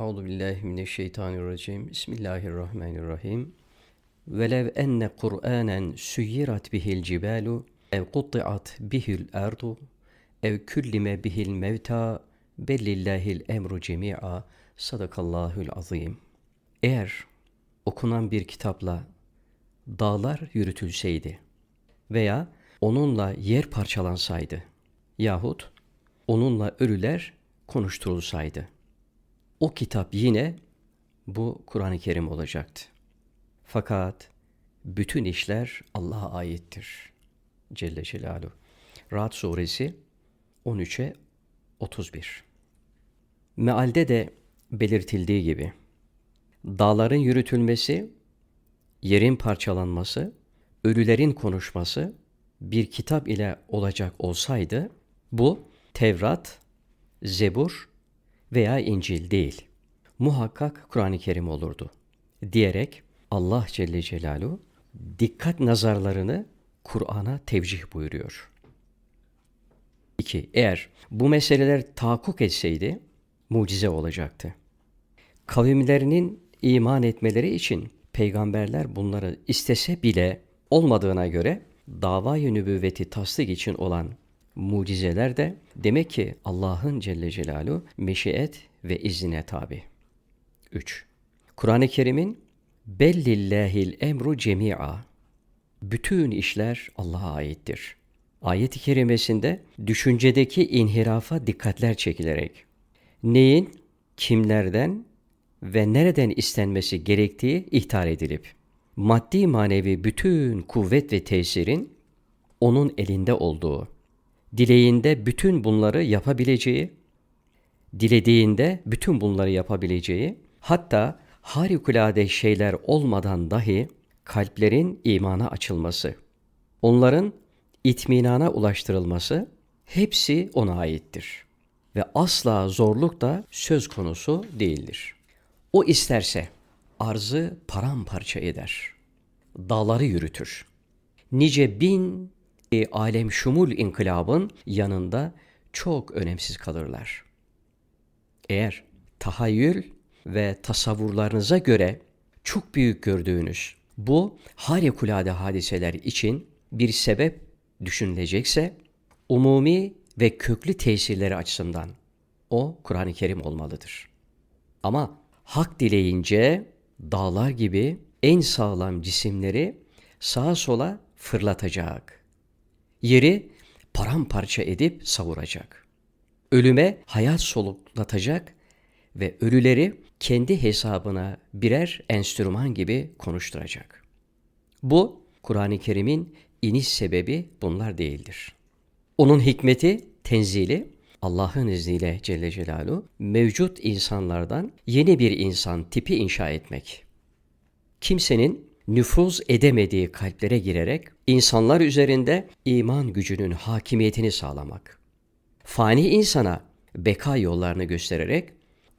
Euzu billahi mineşşeytanirracim. Bismillahirrahmanirrahim. Velev enne Kur'anen suyirat bihil cibalu ev kutti'at bihil ardu ev küllime bihil mevta bellillahil emru cemi'a sadakallahul azim. Eğer okunan bir kitapla dağlar yürütülseydi veya onunla yer parçalansaydı yahut onunla ölüler konuşturulsaydı o kitap yine bu Kur'an-ı Kerim olacaktı. Fakat bütün işler Allah'a aittir. Celle Celaluhu. Rahat suresi 13'e 31. Mealde de belirtildiği gibi dağların yürütülmesi, yerin parçalanması, ölülerin konuşması bir kitap ile olacak olsaydı bu Tevrat, Zebur veya İncil değil. Muhakkak Kur'an-ı Kerim olurdu. Diyerek Allah Celle Celaluhu dikkat nazarlarını Kur'an'a tevcih buyuruyor. 2. Eğer bu meseleler tahakkuk etseydi mucize olacaktı. Kavimlerinin iman etmeleri için peygamberler bunları istese bile olmadığına göre davayı nübüvveti tasdik için olan mucizeler de demek ki Allah'ın Celle Celaluhu meşiyet ve iznine tabi. 3. Kur'an-ı Kerim'in bellillahil emru cemi'a bütün işler Allah'a aittir. Ayet-i kerimesinde düşüncedeki inhirafa dikkatler çekilerek neyin, kimlerden ve nereden istenmesi gerektiği ihtar edilip maddi manevi bütün kuvvet ve tesirin onun elinde olduğu, dileğinde bütün bunları yapabileceği, dilediğinde bütün bunları yapabileceği, hatta harikulade şeyler olmadan dahi kalplerin imana açılması, onların itminana ulaştırılması hepsi ona aittir. Ve asla zorluk da söz konusu değildir. O isterse arzı paramparça eder. Dağları yürütür. Nice bin e, alem şumul inkılabın yanında çok önemsiz kalırlar. Eğer tahayyül ve tasavvurlarınıza göre çok büyük gördüğünüz bu harikulade hadiseler için bir sebep düşünülecekse umumi ve köklü tesirleri açısından o Kur'an-ı Kerim olmalıdır. Ama hak dileyince dağlar gibi en sağlam cisimleri sağa sola fırlatacak. Yeri paramparça edip savuracak. Ölüme hayat soluklatacak ve ölüleri kendi hesabına birer enstrüman gibi konuşturacak. Bu Kur'an-ı Kerim'in iniş sebebi bunlar değildir. Onun hikmeti, tenzili Allah'ın izniyle Celle Celaluhu mevcut insanlardan yeni bir insan tipi inşa etmek. Kimsenin nüfuz edemediği kalplere girerek insanlar üzerinde iman gücünün hakimiyetini sağlamak. Fani insana beka yollarını göstererek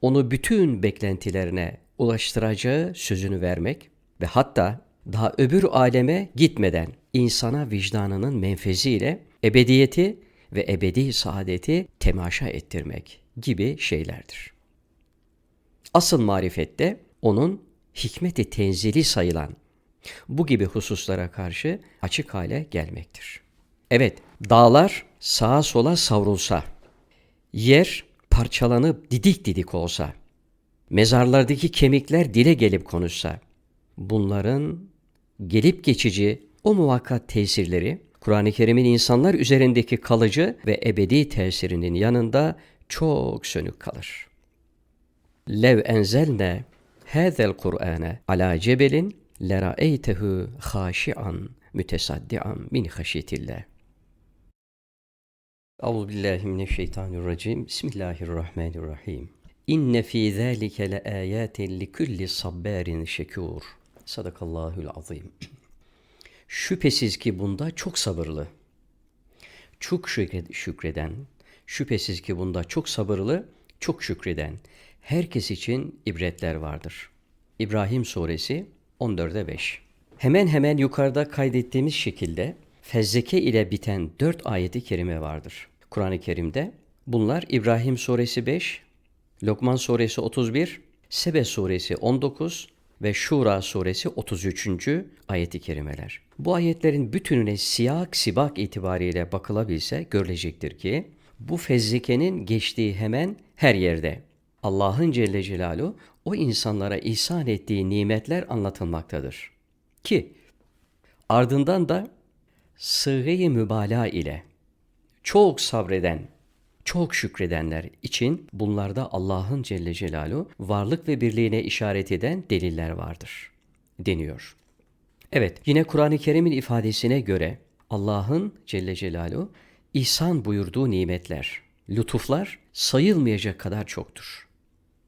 onu bütün beklentilerine ulaştıracağı sözünü vermek ve hatta daha öbür aleme gitmeden insana vicdanının menfeziyle ebediyeti ve ebedi saadeti temaşa ettirmek gibi şeylerdir. Asıl marifette onun hikmeti tenzili sayılan bu gibi hususlara karşı açık hale gelmektir. Evet, dağlar sağa sola savrulsa, yer parçalanıp didik didik olsa, mezarlardaki kemikler dile gelip konuşsa, bunların gelip geçici o muvakkat tesirleri Kur'an-ı Kerim'in insanlar üzerindeki kalıcı ve ebedi tesirinin yanında çok sönük kalır. Lev enzelne hâzel Kur'ane ala cebelin lera'eytehu haşi'an mütesaddian min haşyetillah. Euzu billahi mineşşeytanirracim. Bismillahirrahmanirrahim. İnne fî zâlike le âyâtin li kulli sabbarin şekûr. Sadakallahul azim. Şüphesiz ki bunda çok sabırlı, çok şükreden, şüphesiz ki bunda çok sabırlı, çok şükreden, herkes için ibretler vardır. İbrahim Suresi 14'e 5 Hemen hemen yukarıda kaydettiğimiz şekilde fezleke ile biten dört ayeti kerime vardır. Kur'an-ı Kerim'de bunlar İbrahim Suresi 5, Lokman Suresi 31, Sebe suresi 19 ve Şura suresi 33. ayeti kerimeler. Bu ayetlerin bütününe siyak sibak itibariyle bakılabilse görülecektir ki bu fezlikenin geçtiği hemen her yerde Allah'ın Celle Celaluhu o insanlara ihsan ettiği nimetler anlatılmaktadır. Ki ardından da sığ-i mübalağa ile çok sabreden, çok şükredenler için bunlarda Allah'ın Celle Celaluhu varlık ve birliğine işaret eden deliller vardır deniyor. Evet, yine Kur'an-ı Kerim'in ifadesine göre Allah'ın Celle Celaluhu ihsan buyurduğu nimetler, lütuflar sayılmayacak kadar çoktur.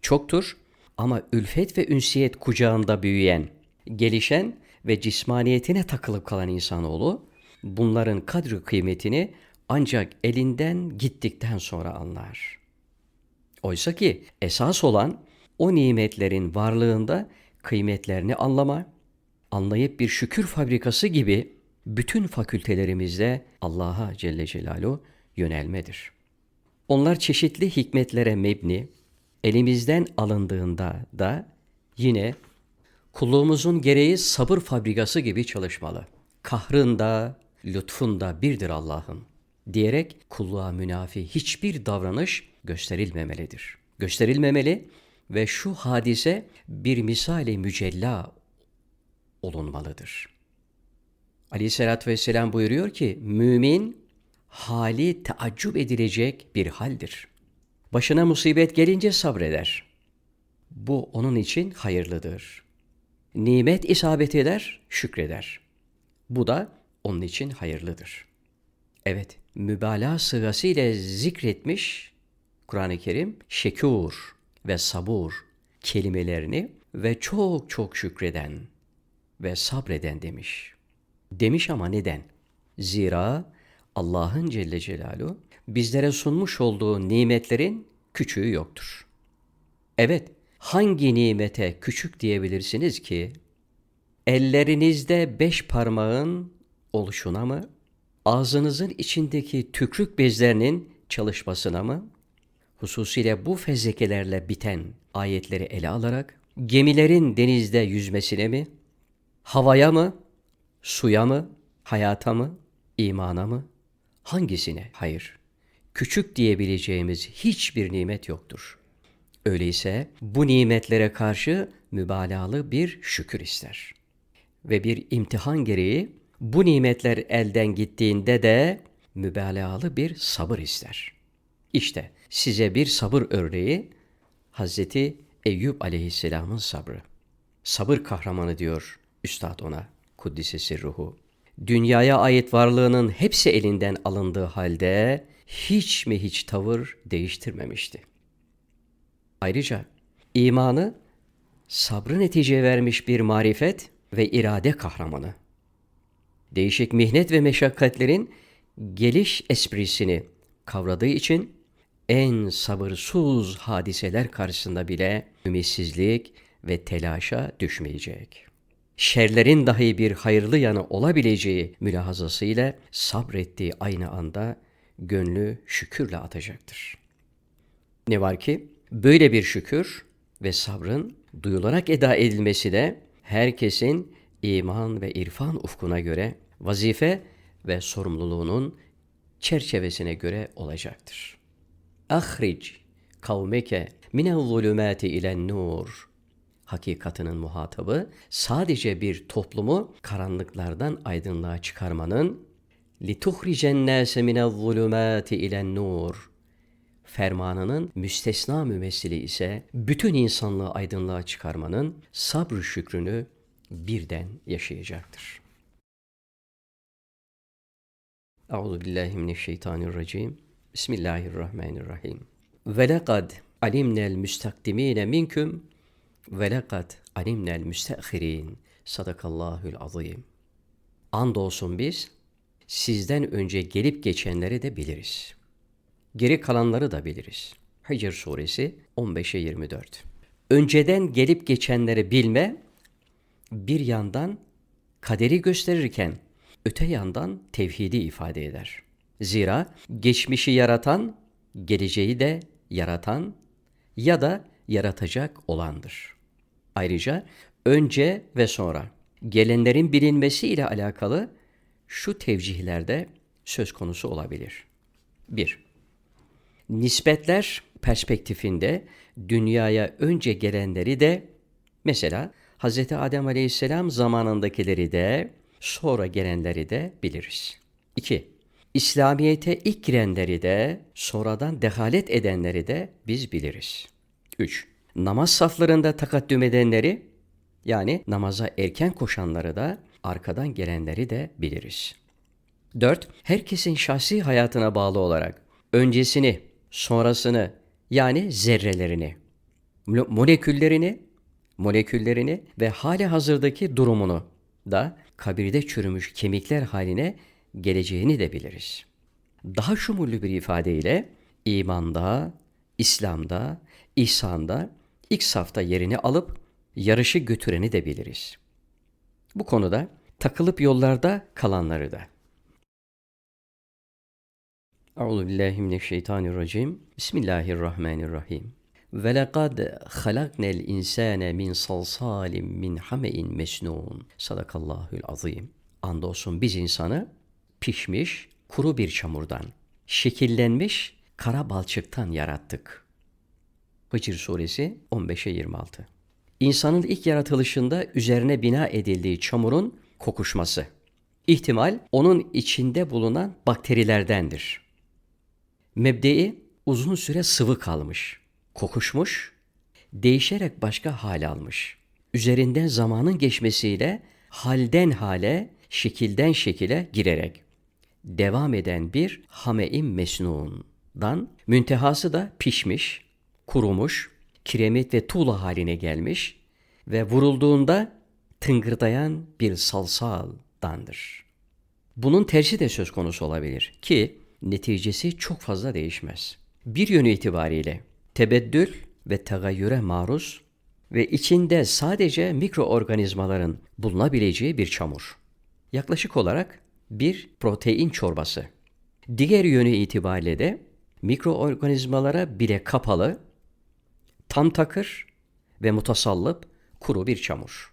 Çoktur ama ülfet ve ünsiyet kucağında büyüyen, gelişen ve cismaniyetine takılıp kalan insanoğlu bunların kadri kıymetini ancak elinden gittikten sonra anlar. Oysa ki esas olan o nimetlerin varlığında kıymetlerini anlama, anlayıp bir şükür fabrikası gibi bütün fakültelerimizde Allah'a Celle Celaluhu yönelmedir. Onlar çeşitli hikmetlere mebni, elimizden alındığında da yine kulluğumuzun gereği sabır fabrikası gibi çalışmalı. Kahrında, lütfunda birdir Allah'ın diyerek kulluğa münafi hiçbir davranış gösterilmemelidir. Gösterilmemeli ve şu hadise bir misali mücella olunmalıdır. Aleyhissalatü vesselam buyuruyor ki mümin hali taaccüp edilecek bir haldir. Başına musibet gelince sabreder. Bu onun için hayırlıdır. Nimet isabet eder, şükreder. Bu da onun için hayırlıdır. Evet, mübalağa sırası ile zikretmiş Kur'an-ı Kerim şekur ve sabur kelimelerini ve çok çok şükreden ve sabreden demiş. Demiş ama neden? Zira Allah'ın Celle Celaluhu bizlere sunmuş olduğu nimetlerin küçüğü yoktur. Evet, hangi nimete küçük diyebilirsiniz ki? Ellerinizde beş parmağın oluşuna mı? Ağzınızın içindeki tükrük bezlerinin çalışmasına mı? Hususiyle bu fezlekelerle biten ayetleri ele alarak gemilerin denizde yüzmesine mi? Havaya mı? Suya mı? Hayata mı? imana mı? Hangisine? Hayır. Küçük diyebileceğimiz hiçbir nimet yoktur. Öyleyse bu nimetlere karşı mübalağalı bir şükür ister. Ve bir imtihan gereği bu nimetler elden gittiğinde de mübalağalı bir sabır ister. İşte size bir sabır örneği Hazreti Eyüp aleyhisselamın sabrı. Sabır kahramanı diyor Üstad ona. Kuddisesi ruhu. Dünyaya ait varlığının hepsi elinden alındığı halde hiç mi hiç tavır değiştirmemişti. Ayrıca imanı sabrı netice vermiş bir marifet ve irade kahramanı. Değişik mihnet ve meşakkatlerin geliş esprisini kavradığı için en sabırsız hadiseler karşısında bile ümitsizlik ve telaşa düşmeyecek. Şerlerin dahi bir hayırlı yanı olabileceği mülahazasıyla sabrettiği aynı anda gönlü şükürle atacaktır. Ne var ki böyle bir şükür ve sabrın duyularak eda edilmesi de herkesin iman ve irfan ufkuna göre vazife ve sorumluluğunun çerçevesine göre olacaktır. Ahric kavmeke minel zulümati ilen nur. Hakikatının muhatabı sadece bir toplumu karanlıklardan aydınlığa çıkarmanın lituhricen nase minel zulümati ilen nur fermanının müstesna mümessili ise bütün insanlığı aydınlığa çıkarmanın sabrı şükrünü birden yaşayacaktır. Euzu billahi mineşşeytanirracim. Bismillahirrahmanirrahim. Ve lekad alimnel müstakdimine minküm ve lekad alimnel müstehirin. Sadakallahül azim. Andolsun biz sizden önce gelip geçenleri de biliriz. Geri kalanları da biliriz. Hicr suresi 15'e 24. Önceden gelip geçenleri bilme bir yandan kaderi gösterirken öte yandan tevhidi ifade eder. Zira geçmişi yaratan, geleceği de yaratan ya da yaratacak olandır. Ayrıca önce ve sonra gelenlerin bilinmesi ile alakalı şu tevcihlerde söz konusu olabilir. 1. Nispetler perspektifinde dünyaya önce gelenleri de mesela Hz. Adem Aleyhisselam zamanındakileri de sonra gelenleri de biliriz. 2. İslamiyete ilk girenleri de sonradan dehalet edenleri de biz biliriz. 3. Namaz saflarında takaddüm edenleri yani namaza erken koşanları da arkadan gelenleri de biliriz. 4. Herkesin şahsi hayatına bağlı olarak öncesini, sonrasını yani zerrelerini, moleküllerini, moleküllerini ve hali hazırdaki durumunu da kabirde çürümüş kemikler haline geleceğini de biliriz. Daha şumullü bir ifadeyle imanda, İslam'da, ihsanda ilk safta yerini alıp yarışı götüreni de biliriz. Bu konuda takılıp yollarda kalanları da. Euzu billahi mineşşeytanirracim. Bismillahirrahmanirrahim. Ve lekad halaknel insane min salsalim min hamein mesnun. Sadakallahul azim. Andolsun biz insanı pişmiş kuru bir çamurdan, şekillenmiş kara balçıktan yarattık. Hicr suresi 15'e 26. İnsanın ilk yaratılışında üzerine bina edildiği çamurun kokuşması. İhtimal onun içinde bulunan bakterilerdendir. Mebdei uzun süre sıvı kalmış, kokuşmuş, değişerek başka hal almış. Üzerinden zamanın geçmesiyle halden hale, şekilden şekile girerek devam eden bir hameim mesnundan müntehası da pişmiş, kurumuş, kiremit ve tuğla haline gelmiş ve vurulduğunda tıngırdayan bir salsaldandır. Bunun tersi de söz konusu olabilir ki neticesi çok fazla değişmez. Bir yönü itibariyle tebeddül ve tagayyüre maruz ve içinde sadece mikroorganizmaların bulunabileceği bir çamur. Yaklaşık olarak bir protein çorbası. Diğer yönü itibariyle de mikroorganizmalara bile kapalı, tam takır ve mutasallıp kuru bir çamur.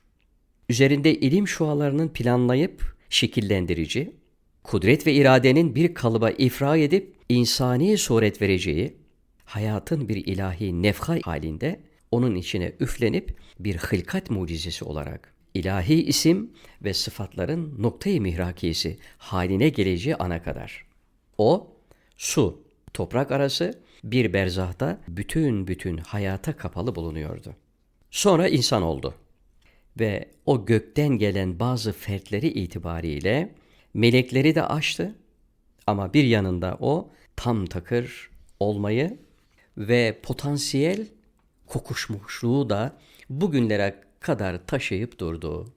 Üzerinde ilim şualarının planlayıp şekillendirici, kudret ve iradenin bir kalıba ifra edip insani suret vereceği, hayatın bir ilahi nefha halinde onun içine üflenip bir hılkat mucizesi olarak ilahi isim ve sıfatların noktayı mihrakiyesi haline geleceği ana kadar. O, su, toprak arası bir berzahta bütün bütün hayata kapalı bulunuyordu. Sonra insan oldu ve o gökten gelen bazı fertleri itibariyle melekleri de aştı ama bir yanında o tam takır olmayı ve potansiyel kokuşmuşluğu da bugünlere kadar taşıyıp durdu.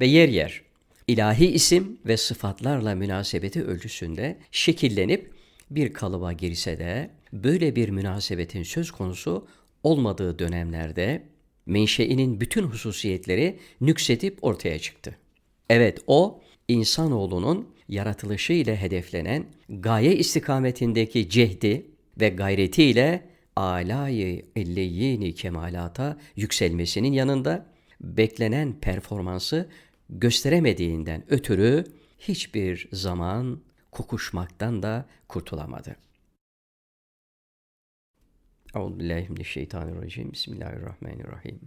Ve yer yer ilahi isim ve sıfatlarla münasebeti ölçüsünde şekillenip bir kalıba girse de böyle bir münasebetin söz konusu olmadığı dönemlerde menşeinin bütün hususiyetleri nüksedip ortaya çıktı. Evet o insanoğlunun yaratılışı ile hedeflenen gaye istikametindeki cehdi ve gayretiyle alayı illeyini kemalata yükselmesinin yanında beklenen performansı gösteremediğinden ötürü hiçbir zaman kokuşmaktan da kurtulamadı. Euzubillahimineşşeytanirracim. Bismillahirrahmanirrahim.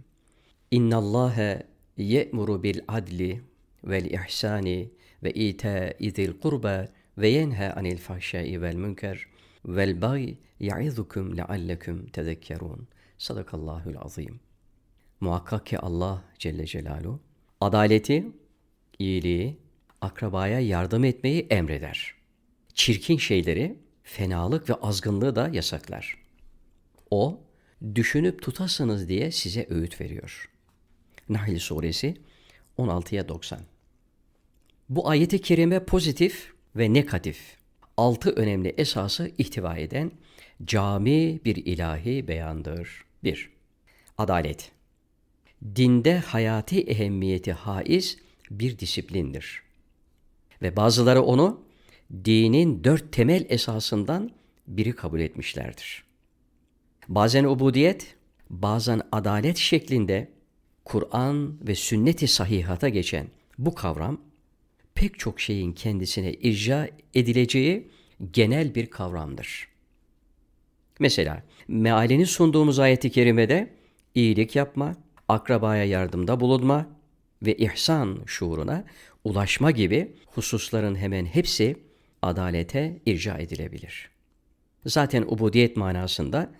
İnna Allahe ye'muru bil adli vel ihsani ve ita'i zil kurba ve yenha anil fahşai vel münker vel bagi ya'izukum leallekum tezekkerun. Sadakallahul azim. Muhakkak ki Allah Celle Celaluhu adaleti, iyiliği, akrabaya yardım etmeyi emreder. Çirkin şeyleri, fenalık ve azgınlığı da yasaklar. O, düşünüp tutasınız diye size öğüt veriyor. Nahl suresi 16'ya 90. Bu ayeti kerime pozitif ve negatif altı önemli esası ihtiva eden cami bir ilahi beyandır. 1. Adalet. Dinde hayati ehemmiyeti haiz bir disiplindir. Ve bazıları onu dinin dört temel esasından biri kabul etmişlerdir. Bazen ubudiyet, bazen adalet şeklinde Kur'an ve sünnet-i sahihata geçen bu kavram pek çok şeyin kendisine irca edileceği genel bir kavramdır. Mesela mealini sunduğumuz ayeti kerimede iyilik yapma, akrabaya yardımda bulunma ve ihsan şuuruna ulaşma gibi hususların hemen hepsi adalete irca edilebilir. Zaten ubudiyet manasında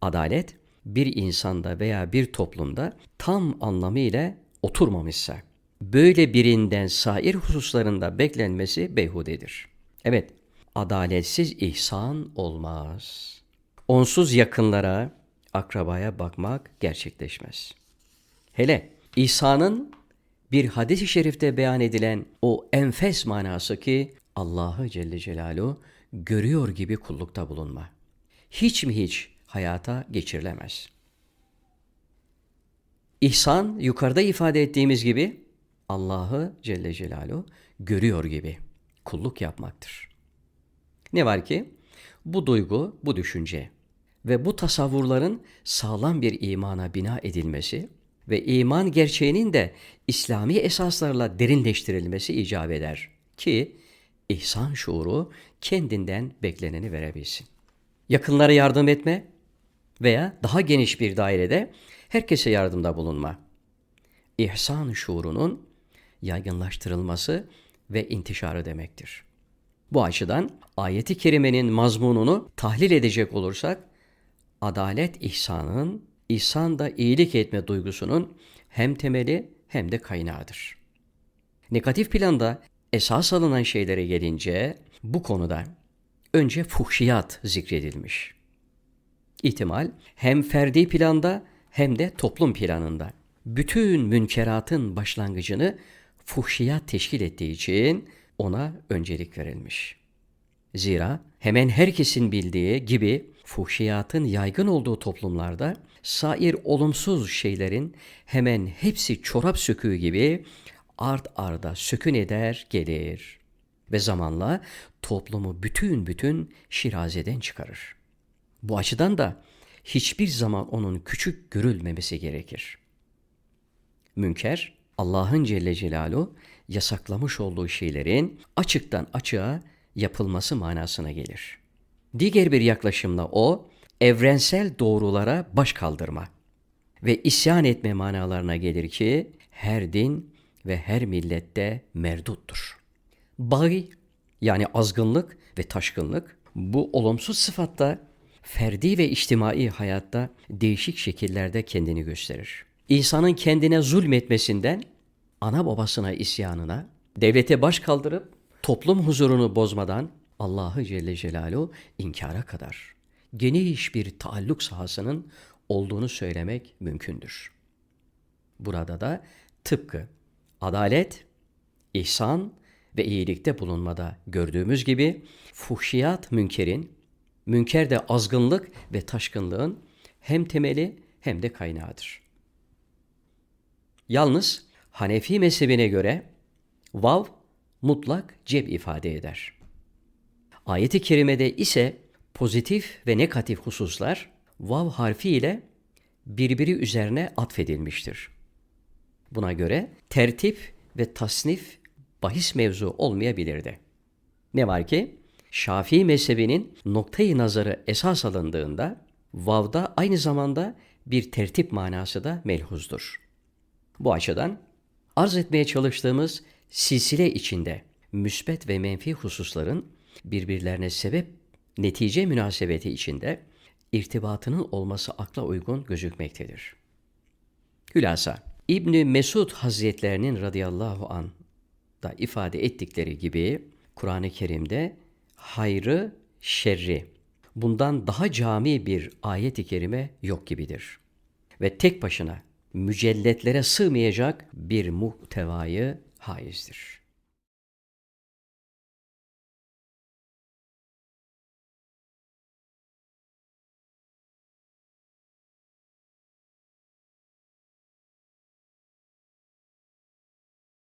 adalet bir insanda veya bir toplumda tam anlamıyla oturmamışsa, böyle birinden sair hususlarında beklenmesi beyhudedir. Evet, adaletsiz ihsan olmaz. Onsuz yakınlara, akrabaya bakmak gerçekleşmez. Hele ihsanın bir hadis-i şerifte beyan edilen o enfes manası ki Allah'ı Celle Celaluhu görüyor gibi kullukta bulunma. Hiç mi hiç hayata geçirilemez. İhsan yukarıda ifade ettiğimiz gibi Allah'ı Celle Celaluhu görüyor gibi kulluk yapmaktır. Ne var ki bu duygu, bu düşünce ve bu tasavvurların sağlam bir imana bina edilmesi ve iman gerçeğinin de İslami esaslarla derinleştirilmesi icap eder ki ihsan şuuru kendinden bekleneni verebilsin. Yakınlara yardım etme veya daha geniş bir dairede herkese yardımda bulunma. İhsan şuurunun yaygınlaştırılması ve intişarı demektir. Bu açıdan ayeti kerimenin mazmununu tahlil edecek olursak, adalet ihsanın, ihsan da iyilik etme duygusunun hem temeli hem de kaynağıdır. Negatif planda esas alınan şeylere gelince bu konuda önce fuhşiyat zikredilmiş. İhtimal hem ferdi planda hem de toplum planında. Bütün münkeratın başlangıcını fuhşiyat teşkil ettiği için ona öncelik verilmiş. Zira hemen herkesin bildiği gibi fuhşiyatın yaygın olduğu toplumlarda sair olumsuz şeylerin hemen hepsi çorap söküğü gibi art arda sökün eder gelir ve zamanla toplumu bütün bütün şirazeden çıkarır. Bu açıdan da hiçbir zaman onun küçük görülmemesi gerekir. Münker, Allah'ın Celle Celaluhu yasaklamış olduğu şeylerin açıktan açığa yapılması manasına gelir. Diğer bir yaklaşımla o, evrensel doğrulara baş kaldırma ve isyan etme manalarına gelir ki her din ve her millette merduttur. Bagi yani azgınlık ve taşkınlık bu olumsuz sıfatta ferdi ve içtimai hayatta değişik şekillerde kendini gösterir. İnsanın kendine zulmetmesinden ana babasına isyanına, devlete baş kaldırıp toplum huzurunu bozmadan Allah'ı Celle Celaluhu inkara kadar geniş bir taalluk sahasının olduğunu söylemek mümkündür. Burada da tıpkı adalet, ihsan ve iyilikte bulunmada gördüğümüz gibi fuhşiyat münkerin, münker de azgınlık ve taşkınlığın hem temeli hem de kaynağıdır. Yalnız Hanefi mezhebine göre vav mutlak ceb ifade eder. Ayet-i kerimede ise pozitif ve negatif hususlar vav harfi ile birbiri üzerine atfedilmiştir. Buna göre tertip ve tasnif bahis mevzu olmayabilirdi. Ne var ki Şafii mezhebinin noktayı nazarı esas alındığında vavda aynı zamanda bir tertip manası da melhuzdur. Bu açıdan arz etmeye çalıştığımız silsile içinde müsbet ve menfi hususların birbirlerine sebep netice münasebeti içinde irtibatının olması akla uygun gözükmektedir. Hülasa İbni Mesud Hazretlerinin radıyallahu an da ifade ettikleri gibi Kur'an-ı Kerim'de hayrı, şerri bundan daha cami bir ayet-i kerime yok gibidir. Ve tek başına mücelletlere sığmayacak bir muhtevayı haizdir.